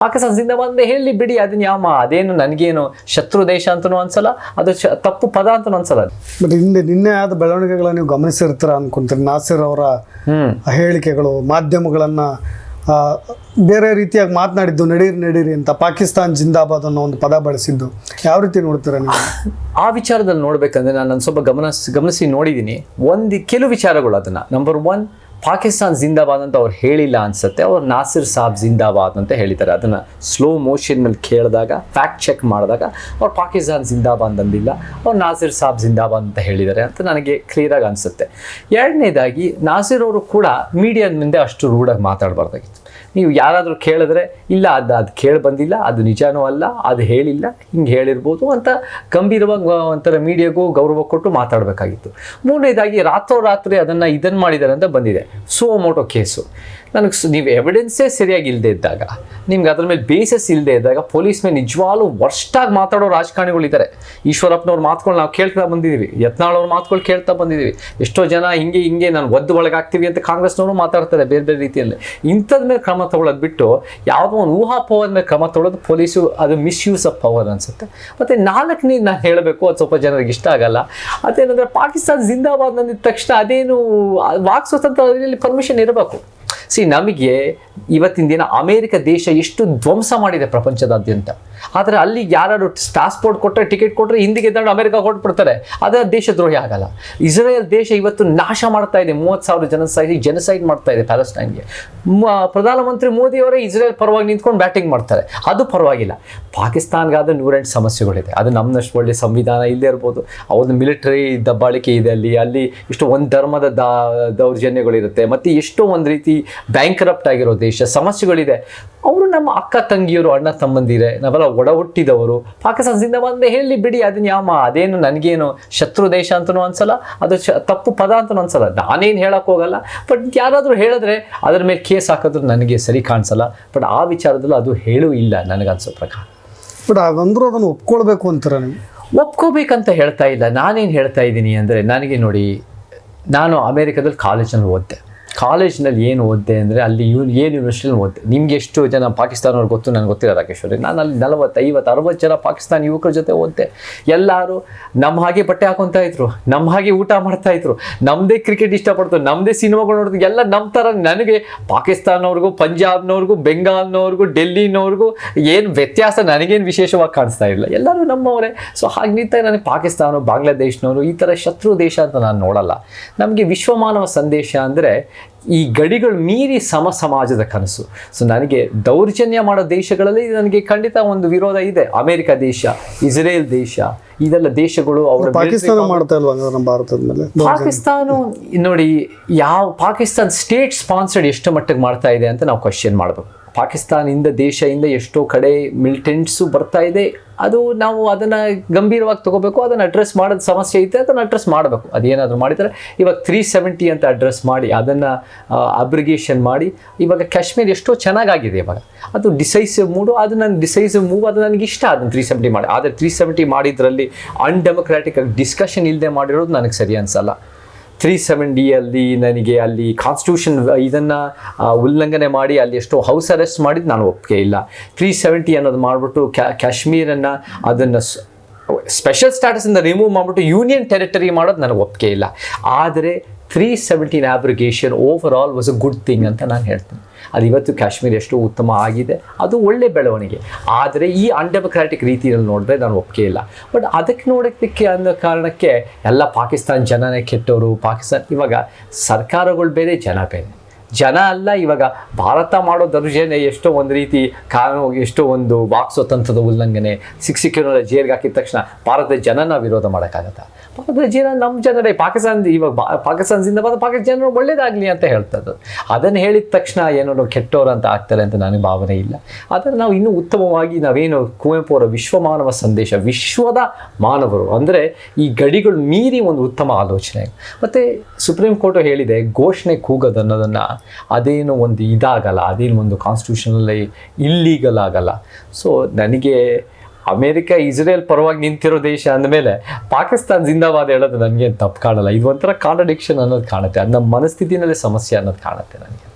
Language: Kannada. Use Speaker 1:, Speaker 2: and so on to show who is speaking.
Speaker 1: ಪಾಕಿಸ್ತಾನ ಜಿಂದಾಬಾದ್ ಬಂದೆ ಹೇಳಿ ಬಿಡಿ ಅದನ್ನ ಯಾವ ಅದೇನು ನನಗೇನು ಶತ್ರು ದೇಶ ಅಂತನೂ ಅನ್ಸಲ್ಲ ಅದು ತಪ್ಪು ಪದ ಅಂತನೂ ಅನ್ಸಲ್ಲ
Speaker 2: ಬಟ್ ಹಿಂದೆ ನಿನ್ನೆ ಆದ ಬೆಳವಣಿಗೆಗಳನ್ನ ನೀವು ಗಮನಿಸಿರ್ತೀರ ಅನ್ಕೊಂತೀರಿ ನಾಸಿರ್ ಅವರ ಹೇಳಿಕೆಗಳು ಮಾಧ್ಯಮಗಳನ್ನ ಬೇರೆ ರೀತಿಯಾಗಿ ಮಾತನಾಡಿದ್ದು ನಡೀರಿ ನಡೀರಿ ಅಂತ ಪಾಕಿಸ್ತಾನ್ ಜಿಂದಾಬಾದ್ ಅನ್ನೋ ಒಂದು ಪದ ಬಳಸಿದ್ದು. ಯಾವ ರೀತಿ ನೋಡ್ತೀರಾ ನೀವು?
Speaker 1: ಆ ವಿಚಾರದಲ್ಲಿ ನೋಡ್ಬೇಕಂದ್ರೆ ನಾನು ಸ್ವಲ್ಪ ಗಮನ ಗಮನಿಸಿ ನೋಡಿದ್ದೀನಿ ಒಂದು ಕೆಲವು ವಿಚಾರಗಳು ಅದನ್ನ. ನಂಬರ್ ಒನ್ ಪಾಕಿಸ್ತಾನ್ ಜಿಂದಾಬಾದ್ ಅಂತ ಅವ್ರು ಹೇಳಿಲ್ಲ ಅನ್ಸುತ್ತೆ. ಅವ್ರು ನಾಸಿರ್ ಸಾಬ್ ಜಿಂದಾಬಾದ್ ಅಂತ ಹೇಳಿದ್ದಾರೆ. ಅದನ್ನ ಸ್ಲೋ ಮೋಷನ್ ಮೇಲೆ ಕೇಳಿದಾಗ ಫ್ಯಾಕ್ಟ್ ಚೆಕ್ ಮಾಡಿದಾಗ ಅವ್ರು ಪಾಕಿಸ್ತಾನ್ ಜಿಂದಾಬಾದ್ ಅಂದಿಲ್ಲ. ಅವ್ರು ನಾಸಿರ್ ಸಾಬ್ ಜಿಂದಾಬಾದ್ ಅಂತ ಹೇಳಿದ್ದಾರೆ ಅಂತ ನನಗೆ ಕ್ಲಿಯರಾಗಿ ಅನಿಸುತ್ತೆ. ಎರಡನೇದಾಗಿ ನಾಸಿರ್ ಅವರು ಕೂಡ ಮೀಡಿಯಾದ ಮುಂದೆ ಅಷ್ಟು ರೂಢಾಗಿ ಮಾತಾಡಬಾರ್ದಾಗಿತ್ತು. ನೀವು ಯಾರಾದರೂ ಕೇಳಿದ್ರೆ, ಇಲ್ಲ, ಅದು ಅದು ಕೇಳಿ ಬಂದಿಲ್ಲ, ಅದು ನಿಜಾನೂ ಅಲ್ಲ, ಅದು ಹೇಳಿಲ್ಲ, ಹಿಂಗೆ ಹೇಳಿರ್ಬೋದು ಅಂತ ಗಂಭೀರವಾಗಿ ಒಂಥರ ಮೀಡಿಯಾಗೂ ಗೌರವ ಕೊಟ್ಟು ಮಾತಾಡಬೇಕಾಗಿತ್ತು. ಮೂರನೇದಾಗಿ, ರಾತ್ರೋರಾತ್ರಿ ಅದನ್ನು ಇದನ್ನು ಮಾಡಿದ್ದಾರೆ ಅಂತ ಬಂದಿದೆ. Suo motu case. ನನಗೆ ನೀವು ಎವಿಡೆನ್ಸೇ ಸರಿಯಾಗಿ ಇಲ್ಲದೆ ಇದ್ದಾಗ, ನಿಮ್ಗೆ ಅದ್ರ ಮೇಲೆ ಬೇಸಸ್ ಇಲ್ಲದೆ ಇದ್ದಾಗ, ಪೊಲೀಸ್ ಮೇಲೆ ನಿಜವಾಗ್ಲೂ ವರ್ಷ್ಟಾಗಿ ಮಾತಾಡೋ ರಾಜಕಾರಣಿಗಳಿದ್ದಾರೆ. ಈಶ್ವರಪ್ಪನವ್ರ ಮಾತುಗಳು ನಾವು ಕೇಳ್ತಾ ಬಂದಿದ್ದೀವಿ ಯತ್ನಾಳವ್ರ ಮಾತುಗಳು ಕೇಳ್ತಾ ಬಂದಿದ್ದೀವಿ ಎಷ್ಟೋ ಜನ ಹಿಂಗೆ ಹಿಂಗೆ, ನಾನು ಒದ್ದು ಒಳಗಾಗ್ತೀವಿ ಅಂತ ಕಾಂಗ್ರೆಸ್ನವರು ಮಾತಾಡ್ತಾರೆ ಬೇರೆ ಬೇರೆ ರೀತಿಯಲ್ಲಿ. ಇಂಥದ್ ಮೇಲೆ ಕ್ರಮ ತೊಗೊಳ್ಳೋದು ಬಿಟ್ಟು ಯಾವುದೋ ಒಂದು ಊಹಾಪೋಹದ ಮೇಲೆ ಕ್ರಮ ತೊಗೊಳೋದು ಪೊಲೀಸು, ಅದು ಮಿಸ್ಯೂಸ್ ಆಫ್ ಪವರ್ ಅನ್ಸುತ್ತೆ. ಮತ್ತು ನಾಲ್ಕನೇ ನಾನು ಹೇಳಬೇಕು, ಅದು ಸ್ವಲ್ಪ ಜನರಿಗೆ ಇಷ್ಟ ಆಗಲ್ಲ. ಅದೇನಂದ್ರೆ ಪಾಕಿಸ್ತಾನ ಜಿಂದಾಬಾದ್ ನಂದಿದ ತಕ್ಷಣ ಅದೇನು ವಾಕ್ ಸ್ವತಂತ್ರ ಪರ್ಮಿಷನ್ ಇರಬೇಕು. ಸಿ ನಮಗೆ ಇವತ್ತಿನ ದಿನ ಅಮೇರಿಕ ದೇಶ ಎಷ್ಟು ಧ್ವಂಸ ಮಾಡಿದೆ ಪ್ರಪಂಚದಾದ್ಯಂತ. ಆದರೆ ಅಲ್ಲಿ ಯಾರು ಪಾಸ್ಪೋರ್ಟ್ ಕೊಟ್ಟರೆ ಟಿಕೆಟ್ ಕೊಟ್ಟರೆ ಹಿಂದಿಗೆ ಎದ್ದಾಡು ಅಮೆರಿಕ ಹೊರಟ್ಬಿಡ್ತಾರೆ. ಅದೇ ದೇಶದ್ರೋಹಿ ಆಗಲ್ಲ. ಇಸ್ರೇಲ್ ದೇಶ ಇವತ್ತು ನಾಶ ಮಾಡ್ತಾ ಇದೆ. ಮೂವತ್ತು ಸಾವಿರ ಜನ ಸೈಡ್ ಜನಸೈಡ್ ಮಾಡ್ತಾ ಇದೆ ಪ್ಯಾಲೆಸ್ಟೈನ್ಗೆ. ಪ್ರಧಾನಮಂತ್ರಿ ಮೋದಿ ಅವರೇ ಇಸ್ರೇಲ್ ಪರವಾಗಿ ನಿಂತ್ಕೊಂಡು ಬ್ಯಾಟಿಂಗ್ ಮಾಡ್ತಾರೆ. ಅದು ಪರವಾಗಿಲ್ಲ. ಪಾಕಿಸ್ತಾನ್ಗಾದ ನೂರೆಂಟು ಸಮಸ್ಯೆಗಳಿದೆ. ಅದು ನಮ್ಮನಷ್ಟು ಒಳ್ಳೆ ಸಂವಿಧಾನ ಇಲ್ಲದೇ ಇರ್ಬೋದು. ಅವ್ರದ್ದು ಮಿಲಿಟರಿ ದಬ್ಬಾಳಿಕೆ ಇದೆ ಅಲ್ಲಿ. ಅಲ್ಲಿ ಇಷ್ಟು ಒಂದು ಧರ್ಮದ ದೌರ್ಜನ್ಯಗಳಿರುತ್ತೆ. ಮತ್ತು ಎಷ್ಟೋ ಒಂದು ರೀತಿ ಬ್ಯಾಂಕ್ರಪ್ಟ್ ಆಗಿರೋ ದೇಶ ಸಮಸ್ಯೆಗಳಿದೆ. ಅವರು ನಮ್ಮ ಅಕ್ಕ ತಂಗಿಯರು ಅಣ್ಣ ತಮ್ಮಂದಿರೆ ನಾವೆಲ್ಲ ಒಡ ಹುಟ್ಟಿದವರು ಪಾಕಿಸ್ತಾನದಿಂದ ಜಿಂದಾಬಾದ್ ಹೇಳಿ ಬಿಡಿ ಅದನ್ನ ಯಾವ ಅದೇನು ನನಗೇನು ಶತ್ರು ದೇಶ ಅಂತಲೂ ಅನ್ಸಲ್ಲ ಅದು ಶ ತಪ್ಪು ಪದ ಅಂತಲೂ ಅನ್ಸಲ್ಲ. ನಾನೇನು ಹೇಳಕ್ ಹೋಗಲ್ಲ. ಬಟ್ ಯಾರಾದರೂ ಹೇಳಿದ್ರೆ ಅದ್ರ ಮೇಲೆ ಕೇಸ್ ಹಾಕಿದ್ರು ನನಗೆ ಸರಿ ಕಾಣಿಸಲ್ಲ. ಬಟ್ ಆ ವಿಚಾರದಲ್ಲೂ ಅದು ಹೇಳೂ ಇಲ್ಲ ನನಗನ್ಸೋ ಪ್ರಕಾರ.
Speaker 2: ಬಟ್ ಅದಂದ್ರೂ ಅದನ್ನು ಒಪ್ಕೊಳ್ಬೇಕು ಅಂತಾರೆ ನೀವು?
Speaker 1: ಒಪ್ಕೋಬೇಕಂತ ಹೇಳ್ತಾ ಇಲ್ಲ. ನಾನೇನು ಹೇಳ್ತಾ ಇದ್ದೀನಿ ಅಂದರೆ ನನಗೆ ನೋಡಿ ನಾನು ಅಮೇರಿಕಾದಲ್ಲಿ ಕಾಲೇಜಲ್ಲಿ ಓದಿದೆ. ಕಾಲೇಜ್ನಲ್ಲಿ ಏನು ಓದಿದೆ ಅಂದರೆ ಅಲ್ಲಿ ಯೂ, ಏನು ಯೂನಿವರ್ಸಿಟಿಯಲ್ಲಿ ಓದಿದೆ. ನಿಮ್ಗೆ ಎಷ್ಟು ಜನ ಪಾಕಿಸ್ತಾನವ್ರು ಗೊತ್ತು ನನಗೆ ಗೊತ್ತಿಲ್ಲ ರಾಕೇಶ್ವರಿ. ನಾನು ಅಲ್ಲಿ ನಲವತ್ತು, ಐವತ್ತು, ಅರವತ್ತು ಜನ ಪಾಕಿಸ್ತಾನ ಯುವಕರ ಜೊತೆ ಓದಿದೆ. ಎಲ್ಲರೂ ನಮ್ಮ ಹಾಗೆ ಬಟ್ಟೆ ಹಾಕೊತಾ ಇದ್ರು, ನಮ್ಮ ಹಾಗೆ ಊಟ ಮಾಡ್ತಾ ಇದ್ರು ನಮ್ಮದೇ ಕ್ರಿಕೆಟ್ ಇಷ್ಟಪಡ್ತು ನಮ್ಮದೇ ಸಿನಿಮಾಗಳು ನೋಡಿದ್ರು ಎಲ್ಲ ನಮ್ಮ ಥರ ನನಗೆ ಪಾಕಿಸ್ತಾನವ್ರಿಗೂ, ಪಂಜಾಬ್ನವ್ರಿಗೂ, ಬೆಂಗಾಲ್ನವ್ರಿಗೂ, ಡೆಲ್ಲಿನವ್ರಿಗೂ ಏನು ವ್ಯತ್ಯಾಸ ನನಗೇನು ವಿಶೇಷವಾಗಿ ಕಾಣಿಸ್ತಾ ಇಲ್ಲ ಎಲ್ಲರೂ ನಮ್ಮವರೇ. ಸೊ ಹಾಗೆ ನಿಂತಾಗ ನನಗೆ ಪಾಕಿಸ್ತಾನ ಬಾಂಗ್ಲಾದೇಶ್ನವರು ಈ ಥರ ಶತ್ರು ದೇಶ ಅಂತ ನಾನು ನೋಡಲ್ಲ. ನಮಗೆ ವಿಶ್ವಮಾನವ ಸಂದೇಶ ಅಂದರೆ ಈ ಗಡಿಗಳು ಮೀರಿ ಸಮ ಸಮಾಜದ ಕನಸು. ಸೊ ನನಗೆ ದೌರ್ಜನ್ಯ ಮಾಡೋ ದೇಶಗಳಲ್ಲಿ ನನಗೆ ಖಂಡಿತ ಒಂದು ವಿರೋಧ ಇದೆ. ಅಮೆರಿಕ ದೇಶ ಇಸ್ರೇಲ್ ದೇಶ ಇದೆಲ್ಲ ದೇಶಗಳು ಅವರ
Speaker 2: ಪಾಕಿಸ್ತಾನ ಮಾಡ್ತಾ ಇಲ್ವಾ ನಮ್ಮ ಭಾರತದ ಮೇಲೆ?
Speaker 1: ಪಾಕಿಸ್ತಾನ ನೋಡಿ ಯಾವ ಪಾಕಿಸ್ತಾನ್ ಸ್ಟೇಟ್ ಸ್ಪಾನ್ಸರ್ಡ್ ಎಷ್ಟು ಮಟ್ಟಿಗೆ ಮಾಡ್ತಾ ಇದೆ ಅಂತ ನಾವು ಕ್ವಶನ್ ಮಾಡಬೇಕು. ಪಾಕಿಸ್ತಾನದಿಂದ ದೇಶದಿಂದ ಎಷ್ಟೋ ಕಡೆ ಮಿಲಿಟೆಂಟ್ಸು ಬರ್ತಾ ಇದೆ. ಅದು ನಾವು ಅದನ್ನು ಗಂಭೀರವಾಗಿ ತಗೋಬೇಕು, ಅದನ್ನು ಅಡ್ರೆಸ್ ಮಾಡೋದು ಸಮಸ್ಯೆ ಐತೆ, ಅದನ್ನು ಅಡ್ರೆಸ್ ಮಾಡಬೇಕು. ಅದೇನಾದರೂ ಮಾಡಿದರೆ ಇವಾಗ ತ್ರೀ ಸೆವೆಂಟಿ ಅಂತ ಅಡ್ರೆಸ್ ಮಾಡಿ, ಅದನ್ನು ಅಬ್ರಿಗೇಷನ್ ಮಾಡಿ, ಇವಾಗ ಕಾಶ್ಮೀರ್ ಎಷ್ಟೋ ಚೆನ್ನಾಗಾಗಿದೆ ಇವಾಗ. ಅದು ಡಿಸೈಸಿವ್ ಮೂಡು ಅದು ನನ್ನ ಡಿಸೈಸಿವ್ ಮೂವ್ ಅದು ನನಗೆ ಇಷ್ಟ ಅದನ್ನು ತ್ರೀ ಸೆವೆಂಟಿ ಮಾಡಿ. ಆದರೆ ತ್ರೀ ಸೆವೆಂಟಿ ಮಾಡಿದ್ರಲ್ಲಿ ಅನ್ಡೆಮೊಕ್ರಾಟಿಕ್ ಡಿಸ್ಕಷನ್ ಇಲ್ಲದೆ ಮಾಡಿರೋದು ನನಗೆ ಸರಿ ಅನ್ಸಲ್ಲ. ತ್ರೀ ಸೆವೆಂಟಿಯಲ್ಲಿ ನನಗೆ ಅಲ್ಲಿ ಕಾನ್ಸ್ಟಿಟ್ಯೂಷನ್ ಇದನ್ನು ಉಲ್ಲಂಘನೆ ಮಾಡಿ ಅಲ್ಲಿ ಎಷ್ಟೋ ಹೌಸ್ ಅರೆಸ್ಟ್ ಮಾಡಿದ್ದು ನಾನು ಒಪ್ಪಿಗೆ ಇಲ್ಲ. ತ್ರೀ ಸೆವೆಂಟಿ ಅನ್ನೋದು ಮಾಡಿಬಿಟ್ಟು ಕ್ಯಾ ಕಾಶ್ಮೀರನ್ನು ಅದನ್ನು ಸ್ಪೆಷಲ್ ಸ್ಟ್ಯಾಟಸಿಂದ ರಿಮೂವ್ ಮಾಡಿಬಿಟ್ಟು ಯೂನಿಯನ್ ಟೆರಿಟರಿ ಮಾಡೋದು ನನಗೆ ಒಪ್ಪಿಗೆ ಇಲ್ಲ. ಆದರೆ three seventeen abrogation overall was a good thing ಅಂತ ನಾನು ಹೇಳ್ತೀನಿ. ಅದು ಇವತ್ತು ಕಾಶ್ಮೀರ ಎಷ್ಟು ಉತ್ತಮ ಆಗಿದೆ, ಅದು ಒಳ್ಳೆ ಬೆಳವಣಿಗೆ. ಆದರೆ ಈ ಅನ್ಡೆಮೊಕ್ರಾಟಿಕ್ ರೀತಿಯಲ್ಲಿ ನೋಡಿದ್ರೆ ನಾನು ಒಪ್ಪಿಗೆ ಇಲ್ಲ. ಬಟ್ ಅದಕ್ಕೆ ನೋಡೋದಕ್ಕೆ ಅನ್ನೋ ಕಾರಣಕ್ಕೆ ಎಲ್ಲ ಪಾಕಿಸ್ತಾನ ಜನನೇ ಕೆಟ್ಟವರು, ಪಾಕಿಸ್ತಾನ ಇವಾಗ ಸರ್ಕಾರಗಳು ಬೇರೆ, ಜನ ಬೇರೆ. ಜನ ಅಲ್ಲ, ಇವಾಗ ಭಾರತ ಮಾಡೋ ದರ್ಜೆನೆ ಎಷ್ಟೋ ಒಂದು ರೀತಿ ಕಾನೂನು, ಎಷ್ಟೋ ಒಂದು ವಾಕ್ ಸ್ವತಂತ್ರದ ಉಲ್ಲಂಘನೆ ಶಿಕ್ಷಕಿರೋರ ಜೈಲ್ಗೆ ಹಾಕಿದ ತಕ್ಷಣ ಭಾರತದ ಜನನ ವಿರೋಧ ಮಾಡೋಕ್ಕಾಗತ್ತಾ? ಭಾರತದ ಜನ ನಮ್ಮ ಜನರೇ ಪಾಕಿಸ್ತಾನ ಇವಾಗ ಪಾಕಿಸ್ತಾನದಿಂದ ಬಂದ ಪಾಕಿಸ್ತಾನ ಜನರು ಒಳ್ಳೇದಾಗಲಿ ಅಂತ ಹೇಳ್ತದ್ದು. ಅದನ್ನು ಹೇಳಿದ ತಕ್ಷಣ ಏನೋ ಕೆಟ್ಟವರು ಅಂತ ಆಗ್ತಾರೆ ಅಂತ ನನಗೆ ಭಾವನೆ ಇಲ್ಲ. ಆದರೆ ನಾವು ಇನ್ನೂ ಉತ್ತಮವಾಗಿ ನಾವೇನು ಕುವೆಂಪು ಅವರ ವಿಶ್ವಮಾನವ ಸಂದೇಶ, ವಿಶ್ವದ ಮಾನವರು, ಅಂದರೆ ಈ ಗಡಿಗಳು ಮೀರಿ ಒಂದು ಉತ್ತಮ ಆಲೋಚನೆ. ಮತ್ತು ಸುಪ್ರೀಂ ಕೋರ್ಟು ಹೇಳಿದೆ, ಘೋಷಣೆ ಕೂಗೋದು ಅನ್ನೋದನ್ನು ಅದೇನು ಒಂದು ಇದಾಗಲ್ಲ, ಅದೇನು ಒಂದು ಕಾನ್ಸ್ಟಿಟ್ಯೂಷನಲ್ಲಿ ಇಲ್ಲೀಗಲ್ ಆಗಲ್ಲ. ಸೊ ನನಗೆ ಅಮೇರಿಕ, ಇಸ್ರೇಲ್ ಪರವಾಗಿ ನಿಂತಿರೋ ದೇಶ ಅಂದಮೇಲೆ ಪಾಕಿಸ್ತಾನ ಜಿಂದಾಬಾದ್ ಹೇಳೋದು ನನಗೆ ತಪ್ಪು ಕಾಣಲ್ಲ. ಇದು ಒಂಥರ ಕಾಂಟ್ರಡಿಕ್ಷನ್ ಅನ್ನೋದು ಕಾಣುತ್ತೆ. ಅದು ನಮ್ಮ ಮನಸ್ಥಿತಿನಲ್ಲೇ ಸಮಸ್ಯೆ ಅನ್ನೋದು ಕಾಣುತ್ತೆ ನನಗೆ.